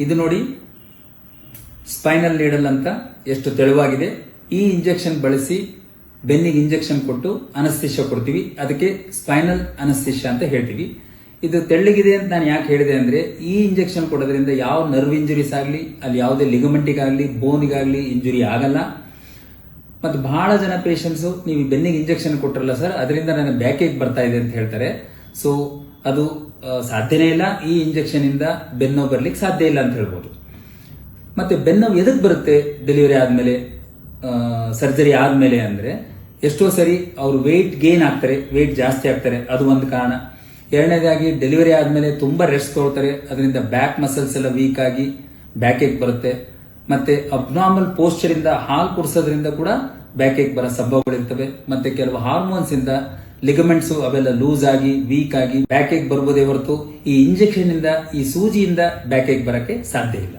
ಇದು ನೋಡಿ spinal needle ಅಂತ ಎಷ್ಟು ತೆಳುವಾಗಿದೆ. ಈ ಇಂಜೆಕ್ಷನ್ ಬಳಸಿ ಬೆನ್ನಿಗೆ ಇಂಜೆಕ್ಷನ್ ಕೊಟ್ಟು ಅನಸ್ತಿಷ್ಯ ಕೊಡ್ತೀವಿ. ಅದಕ್ಕೆ ಸ್ಪೈನಲ್ ಅನಸ್ತಿಷ್ಯ ಅಂತ ಹೇಳ್ತೀವಿ. ಇದು ತೆಳ್ಳಗಿದೆ ಅಂತ ನಾನು ಯಾಕೆ ಹೇಳಿದೆ ಅಂದ್ರೆ, ಈ ಇಂಜೆಕ್ಷನ್ ಕೊಡೋದ್ರಿಂದ ಯಾವ ನರ್ವ್ ಇಂಜುರೀಸ್ ಆಗಲಿ, ಅಲ್ಲಿ ಯಾವುದೇ ಲಿಗಮೆಂಟಿಗಾಗಲಿ ಬೋನಿಗಾಗಲಿ ಇಂಜುರಿ ಆಗಲ್ಲ. ಮತ್ತು ಬಹಳ ಜನ ಪೇಷಂಟ್ಸು ನೀವು ಬೆನ್ನಿಗೆ ಇಂಜೆಕ್ಷನ್ ಕೊಟ್ಟರಲ್ಲ ಸರ್ ಅದರಿಂದ ನನಗೆ ಬ್ಯಾಕೇಜ್ ಬರ್ತಾ ಇದೆ ಅಂತ ಹೇಳ್ತಾರೆ. ಸೊ ಅದು ಸಾಧ್ಯನೇ ಇಲ್ಲ. ಈ ಇಂಜೆಕ್ಷನ್ ಇಂದ ಬೆನ್ನೋ ಬರ್ಲಿಕ್ಕೆ ಸಾಧ್ಯ ಇಲ್ಲ ಅಂತ ಹೇಳ್ಬೋದು. ಮತ್ತೆ ಬೆನ್ನೋವು ಎದಕ್ಕೆ ಬರುತ್ತೆ ಡೆಲಿವರಿ ಆದಮೇಲೆ? ಸರ್ಜರಿ ಆದಮೇಲೆ ಅಂದ್ರೆ ಎಷ್ಟೋ ಸರಿ ಅವರು ವೆಯ್ಟ್ ಗೇನ್ ಆಗ್ತಾರೆ ವೆಯ್ಟ್ ಜಾಸ್ತಿ ಆಗ್ತಾರೆ. ಅದು ಒಂದು ಕಾರಣ. ಎರಡನೇದಾಗಿ ಡೆಲಿವರಿ ಆದಮೇಲೆ ತುಂಬಾ ರೆಸ್ಟ್ ತೊಗೊಳ್ತಾರೆ. ಅದರಿಂದ ಬ್ಯಾಕ್ ಮಸಲ್ಸ್ ಎಲ್ಲ ವೀಕ್ ಆಗಿ ಬ್ಯಾಕ್ ಏಕ್ ಬರುತ್ತೆ. ಮತ್ತೆ ಅಬ್ನಾರ್ಮಲ್ ಪೋಸ್ಚರ್ ಇಂದ ಹಾಲು ಕುಡಿಸೋದ್ರಿಂದ ಕೂಡ ಬ್ಯಾಕ್ ಏಕ್ ಬರೋ ಸಂಭವಗಳಿರ್ತವೆ. ಮತ್ತೆ ಕೆಲವು ಹಾರ್ಮೋನ್ಸ್ ಇಂದ ಲಿಗಮೆಂಟ್ಸ್ ಅವೆಲ್ಲ ಲೂಸ್ ಆಗಿ ವೀಕ್ ಆಗಿ ಬ್ಯಾಕ್ ಬರ್ಬೋದೇ ಹೊರತು ಈ ಇಂಜೆಕ್ಷನ್ ಇಂದ, ಈ ಸೂಜಿಯಿಂದ ಬ್ಯಾಕ್ ಬರಕ್ಕೆ ಸಾಧ್ಯ ಇಲ್ಲ.